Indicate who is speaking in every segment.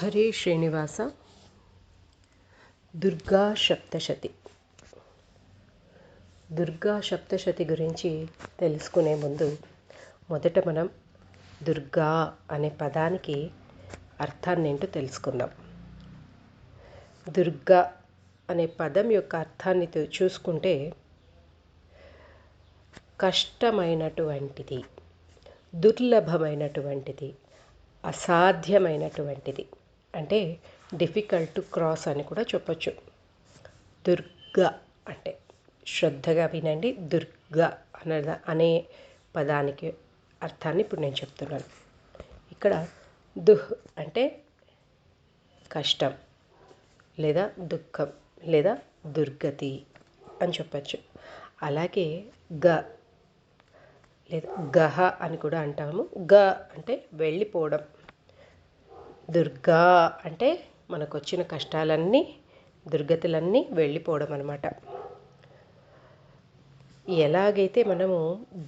Speaker 1: హరే శ్రీనివాస. దుర్గా సప్తశతి. దుర్గా సప్తశతి గురించి తెలుసుకునే ముందు మొదట మనం దుర్గా అనే పదానికి అర్థాన్ని ఏంటో తెలుసుకుందాం. దుర్గా అనే పదం యొక్క అర్థాన్ని చూసుకుంటే కష్టమైనటువంటిది దుర్లభమైనటువంటిది అసాధ్యమైనటువంటిది. అంటే డిఫికల్ట్ టు క్రాస్ అని కూడా చెప్పచ్చు. దుర్గా అంటే శ్రద్ధగా వినండి. దుర్గా అనే అనే పదానికి అర్థాన్ని ఇప్పుడు నేను చెప్తున్నాను. ఇక్కడ దుహ్ అంటే కష్టం లేదా దుఃఖం లేదా దుర్గతి అని చెప్పచ్చు. అలాగే గ లేదా గహ అని కూడా అంటాము. గ అంటే వెళ్ళిపోవడం. దుర్గా అంటే మనకు వచ్చిన కష్టాలన్నీ దుర్గతులన్నీ వెళ్ళిపోవడం అనమాట ఎలాగైతే మనము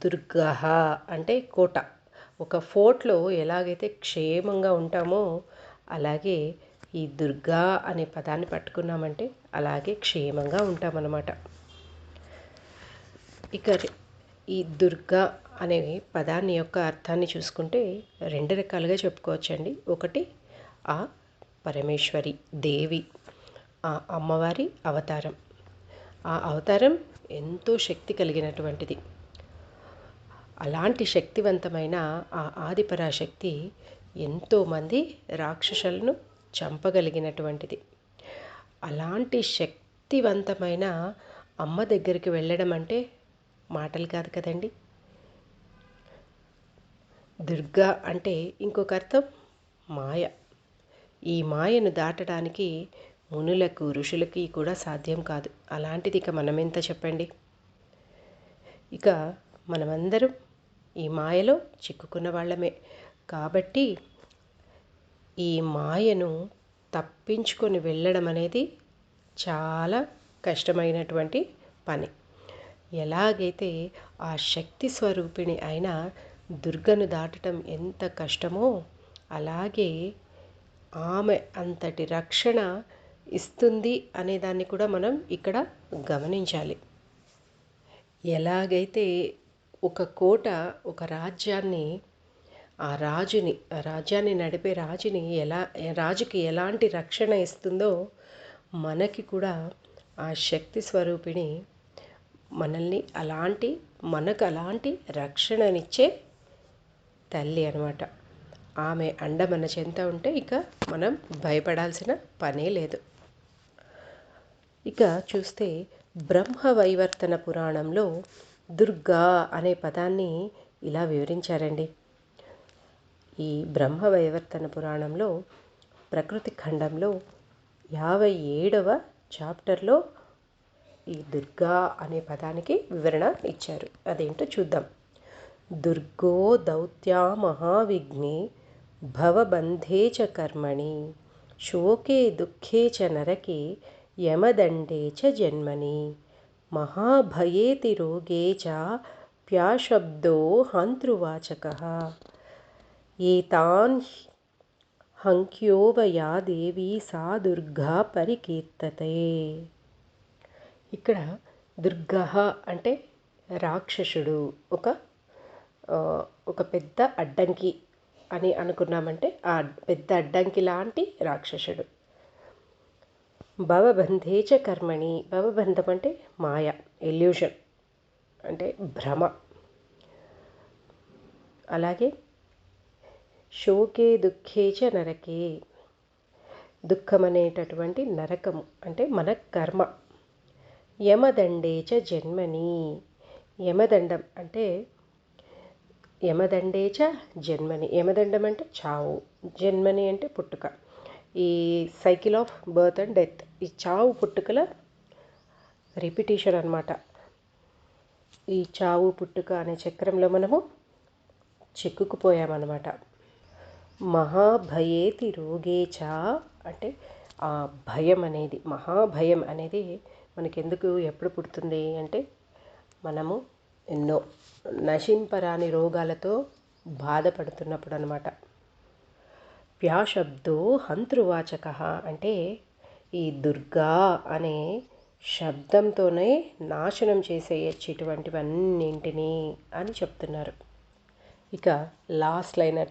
Speaker 1: దుర్గహ అంటే కోట ఒక ఫోర్ట్లో ఎలాగైతే క్షేమంగా ఉంటామో అలాగే ఈ దుర్గా అనే పదాన్ని పట్టుకున్నామంటే అలాగే క్షేమంగా ఉంటామన్నమాట ఇక ఈ దుర్గా అనే పదాన్ని యొక్క అర్థాన్ని చూసుకుంటే రెండు రకాలుగా చెప్పుకోవచ్చండి. ఒకటి ఆ పరమేశ్వరి దేవి ఆ అమ్మవారి అవతారం. ఆ అవతారం ఎంతో శక్తి కలిగినటువంటిది. అలాంటి శక్తివంతమైన ఆ ఆదిపరాశక్తి ఎంతోమంది రాక్షసులను చంపగలిగినటువంటిది. అలాంటి శక్తివంతమైన అమ్మ దగ్గరికి వెళ్ళడం అంటే మాటలు కాదు కదండి. దుర్గా అంటే ఇంకొక అర్థం మాయ. ఈ మాయను దాటడానికి మునులకు ఋషులకి కూడా సాధ్యం కాదు. అలాంటిది ఇక మనమెంత చెప్పండి? ఇక మనమందరం ఈ మాయలో చిక్కుకున్న వాళ్ళమే. కాబట్టి ఈ మాయను తప్పించుకొని వెళ్ళడం అనేది చాలా కష్టమైనటువంటి పని. ఎలాగైతే ఆ శక్తి స్వరూపిణి అయిన దుర్గను దాటడం ఎంత కష్టమో అలాగే ఆమె అంతటి రక్షణ ఇస్తుంది అనేదాన్ని కూడా మనం ఇక్కడ గమనించాలి. ఎలాగైతే ఒక కోట ఒక రాజ్యాన్ని ఆ రాజుని ఆ రాజ్యాన్ని నడిపే రాజుని ఎలా రాజుకి ఎలాంటి రక్షణ ఇస్తుందో మనకి కూడా ఆ శక్తి స్వరూపిణి మనల్ని అలాంటి మనకు అలాంటి రక్షణనిచ్చే తల్లి అనమాట ఆమె అండ మన చెంత ఉంటే ఇక మనం భయపడాల్సిన పనే లేదు. ఇక చూస్తే బ్రహ్మ వైవర్తన పురాణంలో దుర్గా అనే పదాన్ని ఇలా వివరించారండి. ఈ బ్రహ్మ వైవర్తన పురాణంలో ప్రకృతి ఖండంలో యాభై ఏడవ చాప్టర్లో ఈ దుర్గా అనే పదానికి వివరణ ఇచ్చారు. అదేంటో చూద్దాం. దుర్గో దౌత్యా మహావిఘ్నే భవబంధే చ కర్మణి శోకే దుఃఖే చ నరకే యమదండే చ జన్మని మహాభయేతి రోగే చ ప్యాశబ్దో హంతృవాచక ఏతాన్ హంక్యోవయా దేవి సా దుర్గా పరికీర్తతే. ఇక్కడ దుర్గ అంటే రాక్షసుడు ఒక ఒక పెద్ద అడ్డంకి అని అనుకున్నామంటే ఆ పెద్ద అడ్డంకి లాంటి రాక్షసుడు. భవబంధేచ కర్మణి భవబంధం అంటే మాయ ఎల్యూషన్ అంటే భ్రమ. అలాగే శోకే దుఃఖే చ నరకే దుఃఖం అనేటటువంటి నరకము అంటే మన కర్మ. యమదండే చ జన్మని యమదండం అంటే యమదండే జన్మని. యమదండం అంటే చావు. జన్మని అంటే పుట్టుక. ఈ cycle of birth and death. ఈ చావు పుట్టుకల రిపిటేషన్ అనమాట ఈ చావు పుట్టుక అనే చక్రంలో మనము చిక్కుకుపోయామన్నమాట. మహాభయేతి రోగేచ అంటే ఆ భయం అనేది మహాభయం అనేది మనకెందుకు ఎప్పుడు పుడుతుంది అంటే మనము ఎన్నో నశింపరాని రోగాలతో బాధపడుతున్నప్పుడు అనమాట వ్యాశబ్దో హంతృవాచక అంటే ఈ దుర్గా అనే శబ్దంతోనే నాశనం చేసేయచ్చేటువంటివన్నింటినీ అని చెప్తున్నారు. ఇక లాస్ట్ లైన్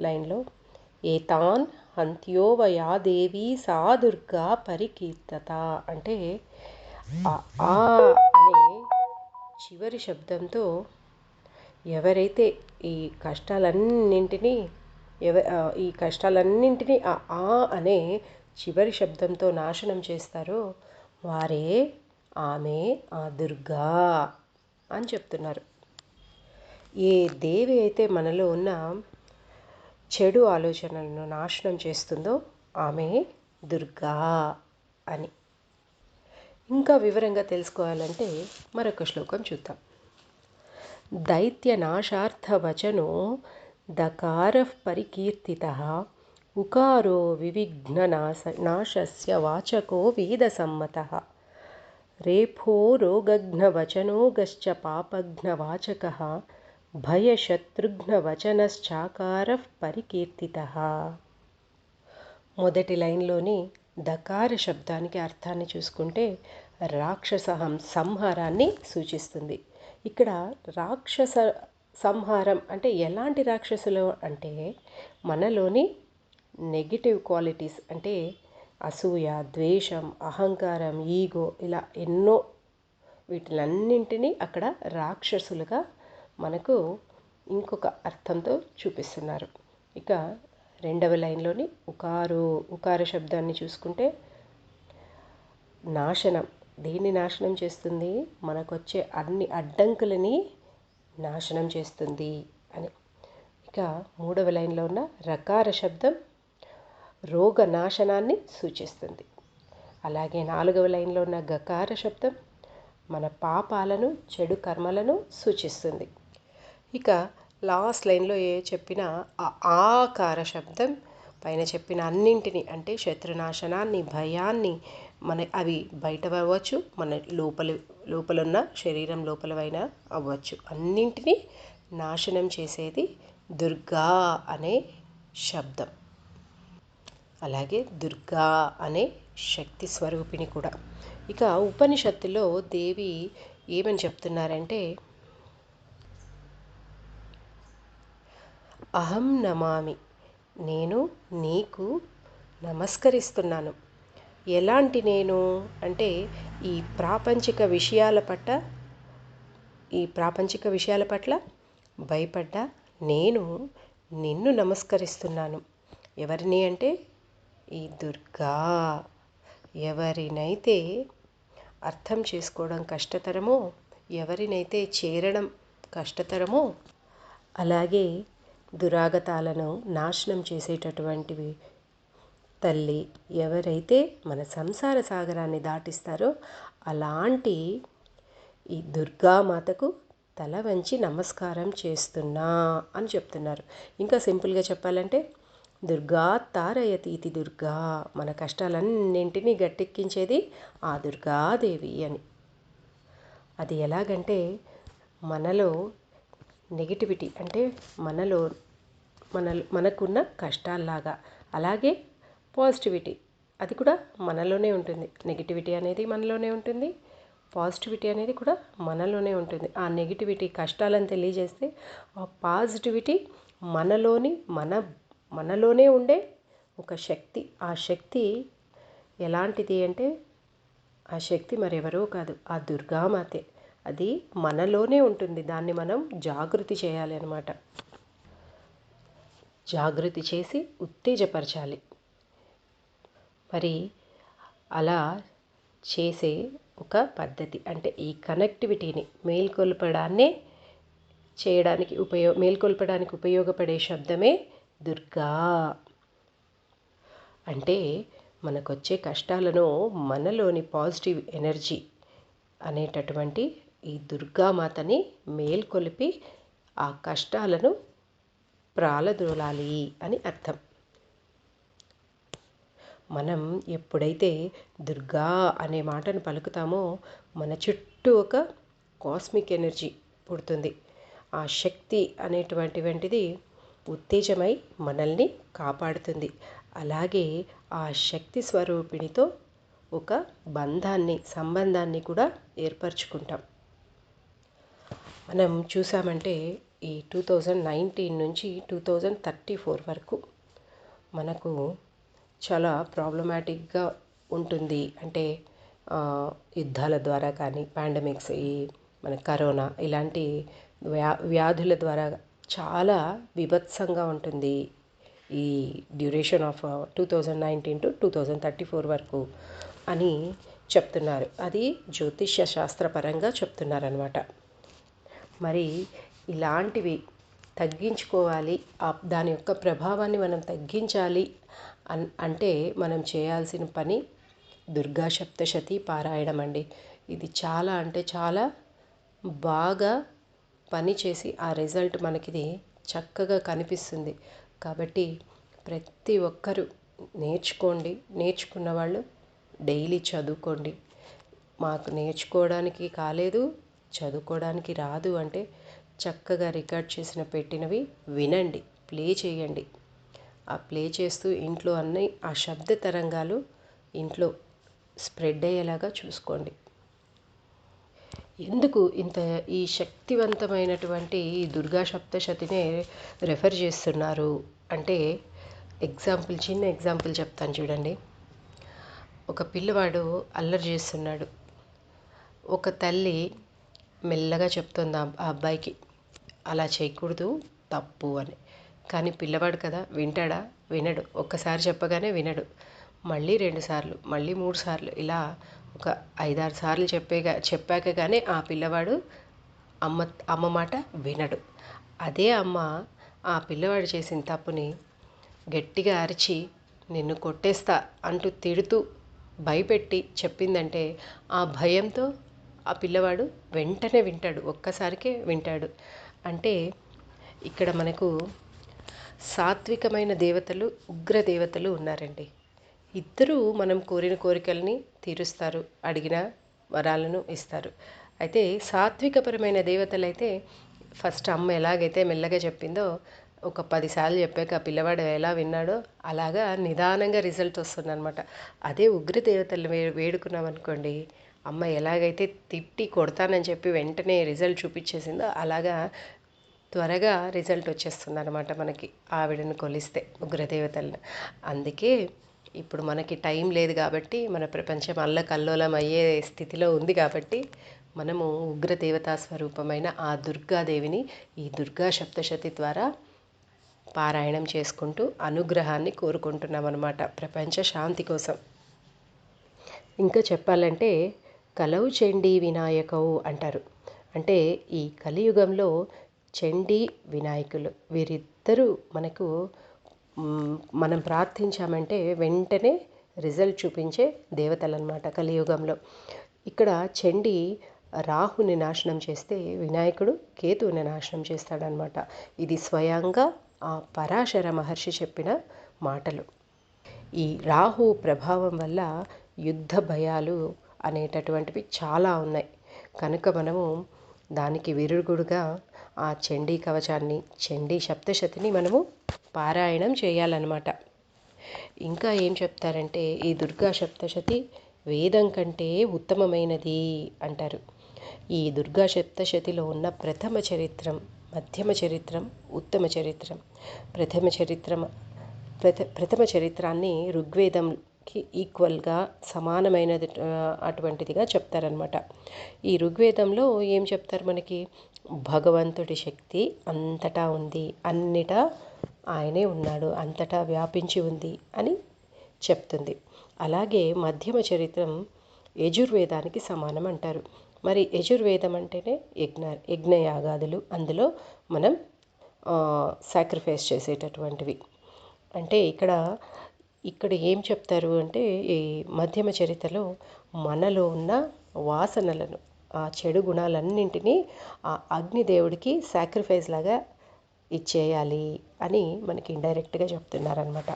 Speaker 1: లైన్లో ఏతాన్ హంత్యోవయాదేవి సా దుర్గా పరికీర్తత అంటే ఆ చివరి శబ్దంతో ఎవరైతే ఈ కష్టాలన్నింటినీ ఎవ ఈ కష్టాలన్నింటినీ ఆ అనే చివరి శబ్దంతో నాశనం చేస్తారో వారే ఆమె ఆ దుర్గా అని చెప్తున్నారు. ఏ దేవి అయితే మనలో ఉన్న చెడు ఆలోచనలను నాశనం చేస్తుందో ఆమె దుర్గా అని. ఇంకా వివరంగా తెలుసుకోవాలంటే మరొక శ్లోకం చూద్దాం. దైత్యనాశార్థవచనో దకార పరికీర్తిత ఉకారో వివిఘ్ననాశ నాశస్య వాచకో వేదసమ్మత రేఫో రోగఘ్నవచనోగశ్చ పాపఘ్నవాచక భయశత్రుఘ్నవచనశ్చాకార పరికీర్తిత. మొదటి లైన్లోని దకార శబ్దానికి అర్థాన్ని చూసుకుంటే రాక్షస సంహారాన్ని సూచిస్తుంది. ఇక్కడ రాక్షస సంహారం అంటే ఎలాంటి రాక్షసులు అంటే మనలోని నెగిటివ్ క్వాలిటీస్ అంటే అసూయ ద్వేషం అహంకారం ఈగో ఇలా ఎన్నో వీటిలన్నింటినీ అక్కడ రాక్షసులుగా మనకు ఇంకొక అర్థంతో చూపిస్తున్నారు. ఇక రెండవ లైన్లోని ఉకారు ఉకార శబ్దాన్ని చూసుకుంటే నాశనం. దేన్ని నాశనం చేస్తుంది? మనకొచ్చే అన్ని అడ్డంకులని నాశనం చేస్తుంది అని. ఇక మూడవ లైన్లో ఉన్న రకార శబ్దం రోగ నాశనాన్ని సూచిస్తుంది. అలాగే నాలుగవ లైన్లో ఉన్న గకార శబ్దం మన పాపాలను చెడు కర్మలను సూచిస్తుంది. ఇక లాస్ట్ లైన్లో ఏ చెప్పిన ఆ ఆకార శబ్దం పైన చెప్పిన అన్నింటిని అంటే శత్రునాశనాన్ని భయాన్ని మన అవి బయట అవ్వచ్చు మన లోపల లోపలున్న శరీరం లోపలవైనా అవ్వచ్చు. అన్నింటినీ నాశనం చేసేది దుర్గా అనే శబ్దం. అలాగే దుర్గా అనే శక్తి స్వరూపిణి కూడా. ఇక ఉపనిషత్తులో దేవి ఏమని చెప్తున్నారంటే అహం నమామి. నేను నీకు నమస్కరిస్తున్నాను. ఎలాంటి నేను? అంటే ఈ ప్రాపంచిక విషయాల పట్ల? ఈ ప్రాపంచిక విషయాల పట్ల? భయపడ్డ? నేను నిన్ను నమస్కరిస్తున్నాను. ఎవరిని అంటే? ఈ దుర్గా. ఎవరినైతే అర్థం చేసుకోవడం కష్టతరమో ఎవరినైతే చేరడం కష్టతరమో అలాగే దురాగతాలను నాశనం చేసేటటువంటివి. తల్లి ఎవరైతే మన సంసార సాగరాన్ని దాటిస్తారో అలాంటి ఈ దుర్గామాతకు తల వంచి నమస్కారం చేస్తున్నా అని చెప్తున్నారు. ఇంకా సింపుల్గా చెప్పాలంటే దుర్గా తారయతీతి దుర్గా మన కష్టాలన్నింటినీ గట్టెక్కించేది ఆ దుర్గాదేవి అని. అది ఎలాగంటే మనలో నెగిటివిటీ అంటే మనలో మన మనకున్న కష్టాల్లాగా. అలాగే పాజిటివిటీ అది కూడా మనలోనే ఉంటుంది. నెగిటివిటీ అనేది మనలోనే ఉంటుంది. పాజిటివిటీ అనేది కూడా మనలోనే ఉంటుంది. ఆ నెగిటివిటీ కష్టాలను తెలియజేస్తే ఆ పాజిటివిటీ మనలోని మన మనలోనే ఉండే ఒక శక్తి. ఆ శక్తి ఎలాంటిది అంటే ఆ శక్తి మరెవరో కాదు ఆ దుర్గామాతే. అది మనలోనే ఉంటుంది. దాన్ని మనం జాగృతి చేయాలి అనమాట జాగృతి చేసి ఉత్తేజపరచాలి. మరి అలా చేసే ఒక పద్ధతి అంటే ఈ కనెక్టివిటీని మేల్కొల్పడాన్నే చేయడానికి ఉపయోగ మేల్కొల్పడానికి ఉపయోగపడే శబ్దమే దుర్గా. అంటే మనకొచ్చే కష్టాలను మనలోని పాజిటివ్ ఎనర్జీ అనేటటువంటి ఈ దుర్గామాతని మేల్కొలిపి ఆ కష్టాలను ప్రాలదోలాలి అని అర్థం. మనం ఎప్పుడైతే దుర్గా అనే మాటను పలుకుతామో మన చుట్టూ ఒక కాస్మిక్ ఎనర్జీ పుడుతుంది. ఆ శక్తి అనేటువంటి వంటిది ఉత్తేజమై మనల్ని కాపాడుతుంది. అలాగే ఆ శక్తి స్వరూపిణితో ఒక బంధాన్ని సంబంధాన్ని కూడా ఏర్పరచుకుంటాం. మనం చూసామంటే ఈ టూ థౌజండ్ నైన్టీన్ నుంచి టూ థౌజండ్ థర్టీ ఫోర్ వరకు మనకు చాలా ప్రాబ్లమాటిక్గా ఉంటుంది. అంటే యుద్ధాల ద్వారా కానీ పాండమిక్స్ ఈ మన కరోనా ఇలాంటి వ్యా వ్యాధుల ద్వారా చాలా బీభత్సంగా ఉంటుంది. ఈ duration of two thousand nineteen to two thousand thirty four వరకు అని చెప్తున్నారు. అది జ్యోతిష్య శాస్త్రపరంగా చెప్తున్నారనమాట మరి ఇలాంటివి తగ్గించుకోవాలి. దాని యొక్క ప్రభావాన్ని మనం తగ్గించాలి అన్ అంటే మనం చేయాల్సిన పని దుర్గా సప్తశతి పారాయణం అండి. ఇది చాలా అంటే చాలా బాగా పని చేసి ఆ రిజల్ట్ మనకిది చక్కగా కనిపిస్తుంది. కాబట్టి ప్రతి ఒక్కరూ నేర్చుకోండి. నేర్చుకున్న వాళ్ళు డైలీ చదువుకోండి. మాకు నేర్చుకోవడానికి కాలేదు. చదువుకోవడానికి రాదు అంటే చక్కగా రికార్డ్ చేసిన పెట్టినవి వినండి ప్లే చేయండి. ఆ ప్లే చేస్తూ ఇంట్లో అన్ని ఆ శబ్ద తరంగాలు ఇంట్లో స్ప్రెడ్ అయ్యేలాగా చూసుకోండి. ఎందుకు ఇంత ఈ శక్తివంతమైనటువంటి దుర్గా సప్తశతినే రెఫర్ చేస్తున్నారు? అంటే ఎగ్జాంపుల్ చిన్న ఎగ్జాంపుల్ చెప్తాను చూడండి. ఒక పిల్లవాడు అల్లరి చేస్తున్నాడు. ఒక తల్లి మెల్లగా చెప్తుంది ఆ అబ్బాయికి అలా చేయకూడదు తప్పు అని. కానీ పిల్లవాడు కదా వింటాడా? వినడు. ఒక్కసారి చెప్పగానే వినడు. మళ్ళీ రెండు సార్లు మళ్ళీ మూడు సార్లు ఇలా ఒక ఐదారు సార్లు చెప్పేగా చెప్పాక కానీ ఆ పిల్లవాడు అమ్మ అమ్మ మాట వినడు. అదే అమ్మ ఆ పిల్లవాడు చేసిన తప్పుని గట్టిగా అరిచి నిన్ను కొట్టేస్తా అంటూ తిడుతూ భయపెట్టి చెప్పిందంటే ఆ భయంతో ఆ పిల్లవాడు వెంటనే వింటాడు ఒక్కసారికే వింటాడు. అంటే ఇక్కడ మనకు సాత్వికమైన దేవతలు ఉగ్ర దేవతలు ఉన్నారండి. ఇద్దరూ మనం కోరిన కోరికల్ని తీరుస్తారు అడిగిన వరాలను ఇస్తారు. అయితే సాత్వికపరమైన దేవతలు అయితే ఫస్ట్ అమ్మ ఎలాగైతే మెల్లగా చెప్పిందో ఒక పదిసార్లు చెప్పాక పిల్లవాడు ఎలా విన్నాడో అలాగా నిదానంగా రిజల్ట్ వస్తుందన్నమాట. అదే ఉగ్ర దేవతలు వే వేడుకున్నాం అనుకోండి అమ్మ ఎలాగైతే తిట్టి కొడతానని చెప్పి వెంటనే రిజల్ట్ చూపించేసిందో అలాగా త్వరగా రిజల్ట్ వచ్చేస్తుంది అనమాట మనకి ఆవిడని కొలిస్తే ఉగ్రదేవతలను. అందుకే ఇప్పుడు మనకి టైం లేదు కాబట్టి మన ప్రపంచం అల్లకల్లోలం అయ్యే స్థితిలో ఉంది కాబట్టి మనము ఉగ్రదేవతా స్వరూపమైన ఆ దుర్గాదేవిని ఈ దుర్గా సప్తశతి ద్వారా పారాయణం చేసుకుంటూ అనుగ్రహాన్ని కోరుకుంటున్నాం అనమాట ప్రపంచ శాంతి కోసం. ఇంకా చెప్పాలంటే కలవు చండీ వినాయకవు అంటారు. అంటే ఈ కలియుగంలో చండీ వినాయకులు వీరిద్దరూ మనకు మనం ప్రార్థించామంటే వెంటనే రిజల్ట్ చూపించే దేవతలు అనమాట కలియుగంలో. ఇక్కడ చండీ రాహుని నాశనం చేస్తే వినాయకుడు కేతువుని నాశనం చేస్తాడనమాట ఇది స్వయంగా ఆ పరాశర మహర్షి చెప్పిన మాటలు. ఈ రాహు ప్రభావం వల్ల యుద్ధ భయాలు అనేటటువంటివి చాలా ఉన్నాయి. కనుక మనము దానికి విరుగుడుగా ఆ చండీ కవచాన్ని చండీ సప్తశతిని మనము పారాయణం చేయాలన్నమాట. ఇంకా ఏం చెప్తారంటే ఈ దుర్గా సప్తశతి వేదం కంటే ఉత్తమమైనది అంటారు. ఈ దుర్గా సప్తశతిలో ఉన్న ప్రథమ చరిత్రం మధ్యమ చరిత్రం ఉత్తమ చరిత్రం ప్రథమ చరిత్రం ప్రథ ప్రథమ చరిత్రాన్ని ఋగ్వేదం కి ఈక్వల్గా సమానమైనది అటువంటిదిగా చెప్తారనమాట ఈ ఋగ్వేదంలో ఏం చెప్తారు మనకి? భగవంతుడి శక్తి అంతటా ఉంది అన్నిటా ఆయనే ఉన్నాడు అంతటా వ్యాపించి ఉంది అని చెప్తుంది. అలాగే మధ్యమ చరిత్రం యజుర్వేదానికి సమానం అంటారు. మరి యజుర్వేదం అంటేనే యజ్ఞ యజ్ఞయాగాదులు. అందులో మనం సాక్రిఫైస్ చేసేటటువంటివి. అంటే ఇక్కడ ఇక్కడ ఏం చెప్తారు అంటే ఈ మధ్యమ చరిత్రలో మనలో ఉన్న వాసనలను ఆ చెడు గుణాలన్నింటినీ ఆ అగ్నిదేవుడికి సాక్రిఫైస్ లాగా ఇచ్చేయాలి అని మనకి ఇండైరెక్ట్గా చెప్తున్నారనమాట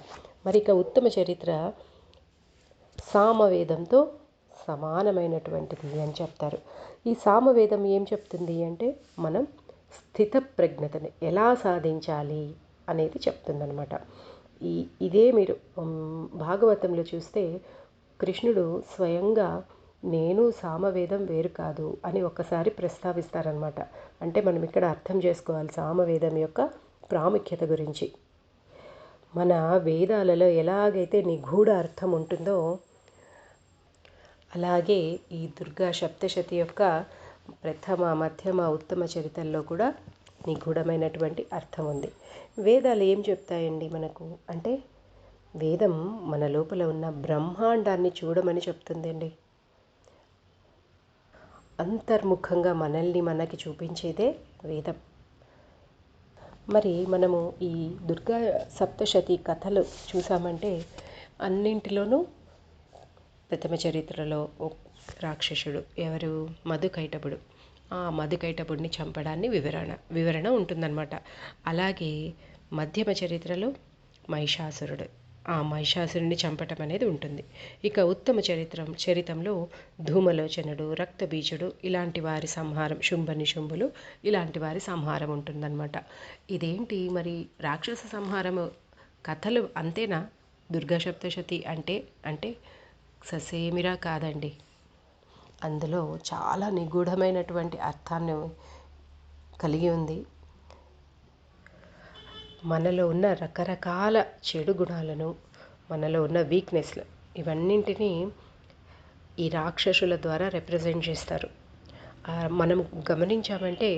Speaker 1: మరి ఇక ఉత్తమ చరిత్ర సామవేదంతో సమానమైనటువంటిది అని చెప్తారు. ఈ సామవేదం ఏం చెప్తుంది అంటే మనం స్థిత ప్రజ్ఞతని ఎలా సాధించాలి అనేది చెప్తుందనమాట ఈ ఇదే మీరు భాగవతంలో చూస్తే కృష్ణుడు స్వయంగా నేను సామవేదం వేరు కాదు అని ఒక్కసారి ప్రస్తావిస్తారనమాట అంటే మనం ఇక్కడ అర్థం చేసుకోవాలి సామవేదం యొక్క ప్రాముఖ్యత గురించి. మన వేదాలలో ఎలాగైతే నిగూఢ అర్థం ఉంటుందో అలాగే ఈ దుర్గా సప్తశతి యొక్క ప్రథమ మధ్యమ ఉత్తమ చరిత్రలో కూడా నిగూఢమైనటువంటి అర్థం ఉంది. వేదాలు ఏం చెప్తాయండి మనకు? అంటే వేదం మన లోపల ఉన్న బ్రహ్మాండాన్ని చూడమని చెప్తుందండి. అంతర్ముఖంగా మనల్ని మనకి చూపించేదే వేదం. మరి మనము ఈ దుర్గా సప్తశతి కథలు చూసామంటే అన్నింటిలోనూ ప్రథమ చరిత్రలో రాక్షసుడు ఎవరు? మధుకైటపుడు. ఆ మధుకైటపుడిని చంపడాన్ని వివరణ వివరణ ఉంటుందన్నమాట. అలాగే మధ్యమ చరిత్రలో మహిషాసురుడు. ఆ మహిషాసురుడిని చంపటం అనేది ఉంటుంది. ఇక ఉత్తమ చరిత్రం చరితంలో ధూమలోచనుడు రక్తబీజుడు ఇలాంటి వారి సంహారం శుంభని శుంభులు ఇలాంటి వారి సంహారం ఉంటుందన్నమాట. ఇదేంటి? మరి రాక్షస సంహారము కథలు అంతేనా? దుర్గా సప్తశతి అంటే అంటే ససేమిరా కాదండి. అందులో చాలా నిగూఢమైనటువంటి అర్థాన్ని కలిగి ఉంది. మనలో ఉన్న రకరకాల చెడు గుణాలను మనలో ఉన్న వీక్నెస్లు ఇవన్నింటినీ ఈ రాక్షసుల ద్వారా రిప్రజెంట్ చేస్తారు. మనం గమనించామంటే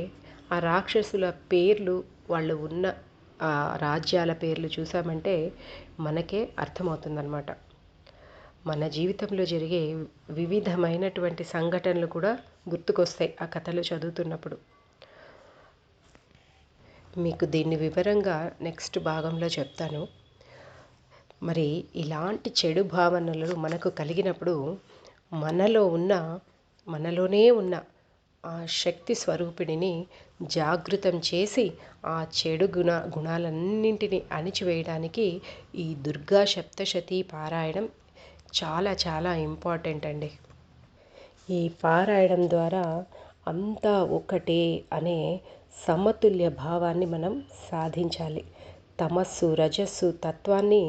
Speaker 1: ఆ రాక్షసుల పేర్లు వాళ్ళు ఉన్న రాజ్యాల పేర్లు చూసామంటే మనకే అర్థమవుతుందన్నమాట. మన జీవితంలో జరిగే వివిధమైనటువంటి సంఘటనలు కూడా గుర్తుకొస్తాయి ఆ కథలు చదువుతున్నప్పుడు. మీకు దీన్ని వివరంగా నెక్స్ట్ భాగంలో చెప్తాను. మరి ఇలాంటి చెడు భావనలు మనకు కలిగినప్పుడు మనలో ఉన్న మనలోనే ఉన్న ఆ శక్తి స్వరూపిణిని జాగృతం చేసి ఆ చెడు గుణ గుణాలన్నింటినీ అణిచివేయడానికి ఈ దుర్గా సప్తశతి పారాయణం చాలా చాలా ఇంపార్టెంట్ అండి. ఈ పారాయడం ద్వారా అంతా ఒకటే అనే సమతుల్య భావాన్ని మనం సాధించాలి. తమస్సు రజస్సు తత్వాన్ని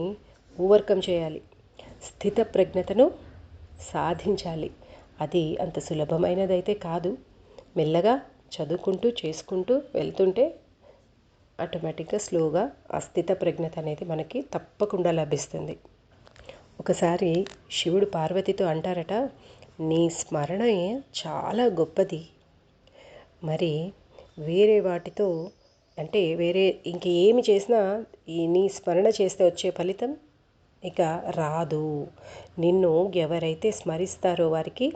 Speaker 1: ఓవర్కమ్ చేయాలి. స్థిత ప్రజ్ఞతను సాధించాలి. అది అంత సులభమైనదైతే కాదు. మెల్లగా చదువుకుంటూ చేసుకుంటూ వెళ్తుంటే ఆటోమేటిక్గా స్లోగా ఆ స్థిత ప్రజ్ఞత అనేది మనకి తప్పకుండా లభిస్తుంది. ఒకసారి శివుడు పార్వతితో అంటారట నీ స్మరణ చాలా గొప్పది. మరి వేరే వాటితో అంటే వేరే ఇంక ఏమి చేసినా ఈ నీ స్మరణ చేస్తే వచ్చే ఫలితం ఇక రాదు. నిన్ను ఎవరైతే స్మరిస్తారో వారికి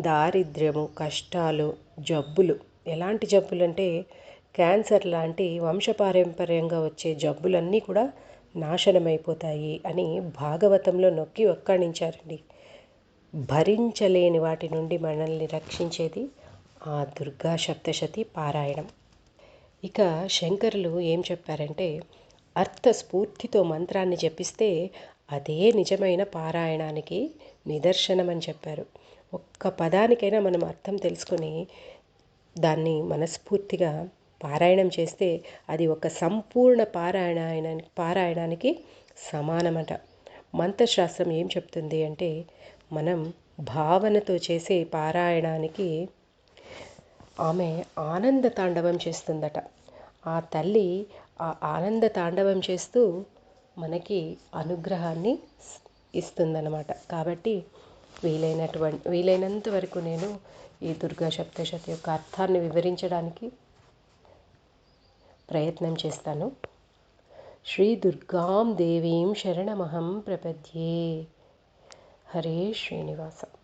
Speaker 1: దారిద్ర్యము కష్టాలు జబ్బులు ఎలాంటి జబ్బులు అంటే క్యాన్సర్ లాంటి వంశపారంపర్యంగా వచ్చే జబ్బులన్నీ కూడా నాశనమైపోతాయి అని భాగవతంలో నొక్కి ఒక్కడించారండి భరించలేని వాటి నుండి మనల్ని రక్షించేది ఆ దుర్గా సప్తశతి పారాయణం. ఇక శంకరులు ఏం చెప్పారంటే అర్థస్ఫూర్తితో మంత్రాన్ని జపిస్తే అదే నిజమైన పారాయణానికి నిదర్శనం అని చెప్పారు. ఒక్క పదానికైనా మనం అర్థం తెలుసుకొని దాన్ని మనస్ఫూర్తిగా పారాయణం చేస్తే అది ఒక సంపూర్ణ పారాయణ పారాయణానికి సమానమట. మంత్రశాస్త్రం ఏం చెప్తుంది అంటే మనం భావనతో చేసే పారాయణానికి ఆమె ఆనంద తాండవం చేస్తుందట. ఆ తల్లి ఆ ఆనంద తాండవం చేస్తూ మనకి అనుగ్రహాన్ని ఇస్తుందన్నమాట. కాబట్టి వీలైనటువంటి వీలైనంత వరకు నేను ఈ దుర్గా సప్తశతి యొక్క అర్థాన్ని వివరించడానికి ప్రయత్నం చేస్తాను. శ్రీ దుర్గాం దేవీం శరణమహం ప్రపద్యే. హరే శ్రీనివాస.